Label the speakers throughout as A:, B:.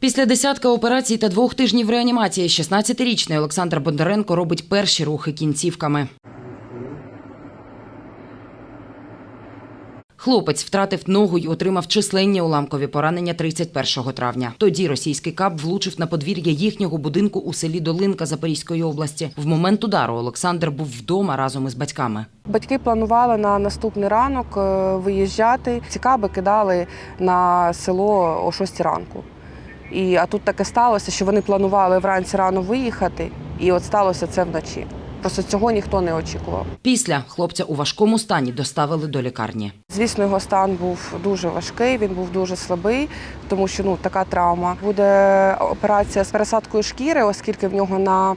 A: Після десятка операцій та двох тижнів реанімації 16-річний Олександр Бондаренко робить перші рухи кінцівками. Хлопець втратив ногу й отримав численні уламкові поранення 31 травня. Тоді російський кап влучив на подвір'я їхнього будинку у селі Долинка Запорізької області. В момент удару Олександр був вдома разом із батьками.
B: Батьки планували на наступний ранок е, виїжджати. Ці каби кидали на село о 6 ранку. І, а тут таке сталося, що вони планували вранці рано виїхати, і от сталося це вночі. Просто цього ніхто не очікував.
A: Після хлопця у важкому стані доставили до лікарні.
B: Звісно, його стан був дуже важкий, він був дуже слабий, тому що ну така травма. Буде операція з пересадкою шкіри, оскільки в нього на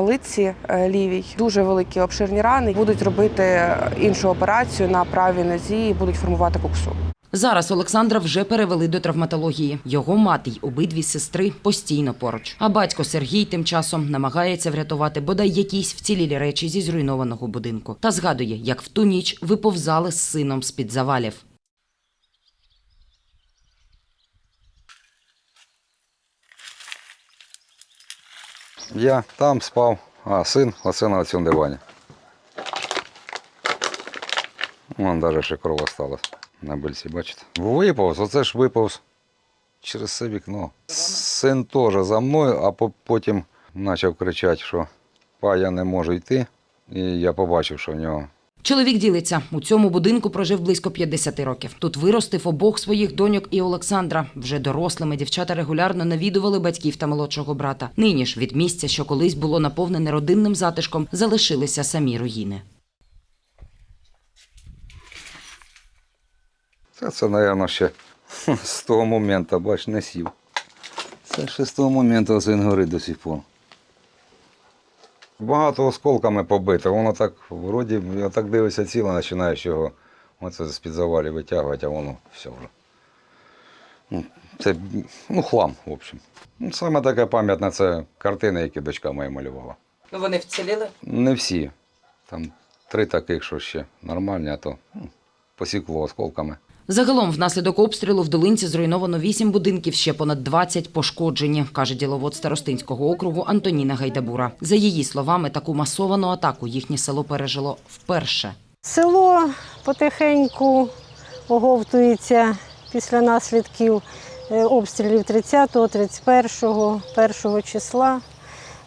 B: лиці е, лівій дуже великі обширні рани. Будуть робити іншу операцію на правій нозі і будуть формувати куксу.
A: Зараз Олександра вже перевели до травматології. Його мати й обидві сестри постійно поруч. А батько Сергій тим часом намагається врятувати бодай якісь вцілілі речі зі зруйнованого будинку. Та згадує, як в ту ніч виповзали з сином з-під завалів.
C: Я там спав, а син оце на цьому дивані. Вон навіть ще кров осталась на бильці, бачите? Виповз, оце ж виповз через це вікно. Син теж за мною, а по- потім почав кричати, що па, я не можу йти. І я побачив, що в нього
A: Чоловік ділиться у цьому будинку прожив близько 50 років. Тут виростив обох своїх доньок і Олександра. Вже дорослими дівчата регулярно навідували батьків та молодшого брата. Нині ж від місця, що колись було наповнене родинним затишком, залишилися самі руїни.
C: Це, це, мабуть, ще з того моменту, бач, не сів. Це ще з того моменту оце він горить до сих пор. Багато осколками побито, воно так, вроді, я так дивишся ціло, починаєш його оце з-під завалів витягувати, а воно все вже. Ну, Це ну, хлам, в общем. Ну, саме таке пам'ятне це картини, які дочка моя малювала.
A: Ну вони вціліли?
C: Не всі. Там три таких, що ще нормальні, а то ну, посікло осколками.
A: Загалом, внаслідок обстрілу в долинці зруйновано вісім будинків, ще понад 20 пошкоджені, каже діловод Старостинського округу Антоніна Гайдабура. За її словами, таку масовану атаку їхнє село пережило вперше.
D: Село потихеньку оговтується після наслідків е, обстрілів 30-го, 31-го, 1 числа.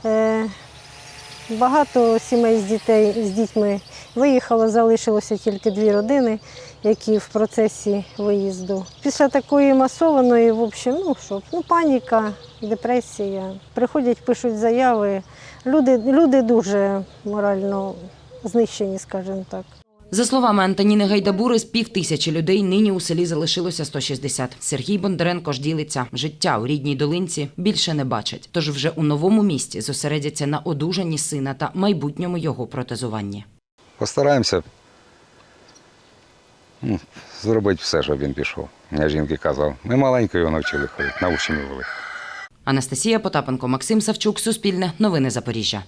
D: Е, Багато сімей з дітей з дітьми виїхало, залишилося тільки дві родини, які в процесі виїзду. Після такої масованої, в общем, ну що, ну паніка, депресія. Приходять, пишуть заяви. Люди, люди дуже морально знищені, скажімо так.
A: За словами Антоніни Гайдабури, з півтисячі людей нині у селі залишилося 160. Сергій Бондаренко ж ділиться. Життя у рідній долинці більше не бачать. Тож вже у новому місті зосередяться на одужанні сина та майбутньому його протезуванні.
C: Постараємося ну, зробити все, щоб він пішов. Я жінки казав, ми маленько його навчили ходити, научимо вели.
A: Анастасія Потапенко, Максим Савчук, Суспільне, Новини Запоріжжя.